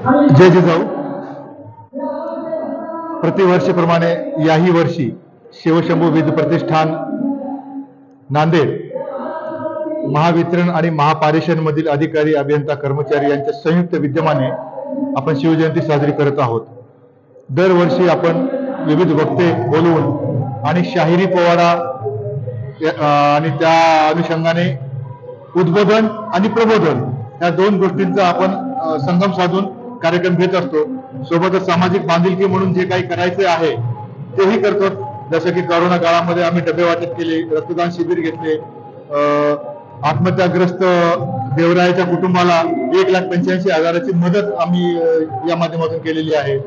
जय जिजाऊ प्रतिवर्षीप्रमाणे याही वर्षी शिवशंभू विद प्रतिष्ठान नांदेड महावितरण आणि महापारेषण मधील अधिकारी अभियंता कर्मचारी यांच्या संयुक्त विद्यमाने आपण शिवजयंती साजरी करत आहोत. दरवर्षी आपण विविध वक्ते बोलवून आणि शाहिरी पोवाडा आणि त्या अनुषंगाने उद्बोधन आणि प्रबोधन या दोन गोष्टींचा आपण संगम साधून कार्यक्रम घेत असतो. सोबतच सामाजिक बांधिलकी म्हणून जे काही करायचे आहे तेही करतो. जसं की करोना काळामध्ये आम्ही डबे वाटप केले रक्तदान शिबिर घेतले. अं, आत्महत्याग्रस्त देवरायाच्या कुटुंबाला एक लाख पंच्याऐंशी हजाराची मदत आम्ही या माध्यमातून केलेली आहे.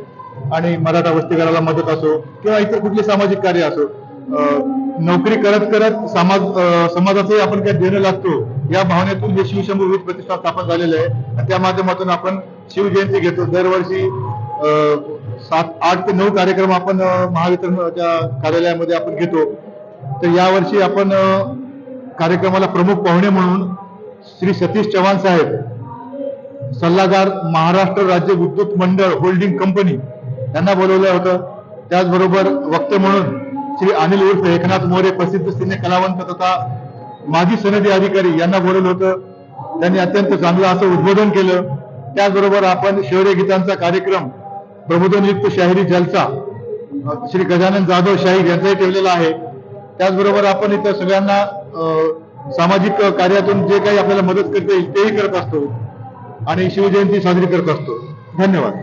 आणि मराठा वस्तीगराला मदत असो किंवा इतर कुठले सामाजिक कार्य असो अं, नोकरी करत करत समाज समाजाचंही आपण काय देणं लागतो. या भावनेतून हे शिवशंभू विविध प्रतिष्ठा स्थापन झालेलं आहे. आणि त्या माध्यमातून आपण शिवजयंती घेतो. दरवर्षी अं, सात आठ ते नऊ कार्यक्रम आपण महावितरणच्या कार्यालयामध्ये आपण घेतो. तर यावर्षी आपण कार्यक्रमाला प्रमुख पाहुणे म्हणून श्री सतीश चव्हाण साहेब सल्लागार महाराष्ट्र राज्य विद्युत मंडळ होल्डिंग कंपनी यांना बोलवलं होतं. त्याचबरोबर वक्ते म्हणून श्री अनिल उर्फ एकनाथ मोरे प्रसिद्ध सिने कलावंत तथा माजी सनदी अधिकारी यांना बोलवलं होतं. त्यांनी अत्यंत चांगलं असं उद्बोधन केलं. त्याचबरोबर आपण शौर्य गीतांचा कार्यक्रम प्रबोधनयुक्त शाहिरी जलसा श्री गजानन जाधव शाहीर यांचाही ठेवलेला आहे. त्याचबरोबर आपण इथं सगळ्यांना अं, सामाजिक कार्यातून जे काही आपल्याला मदत करता येईल तेही करत असतो. आणि शिवजयंती साजरी करत असतो. धन्यवाद.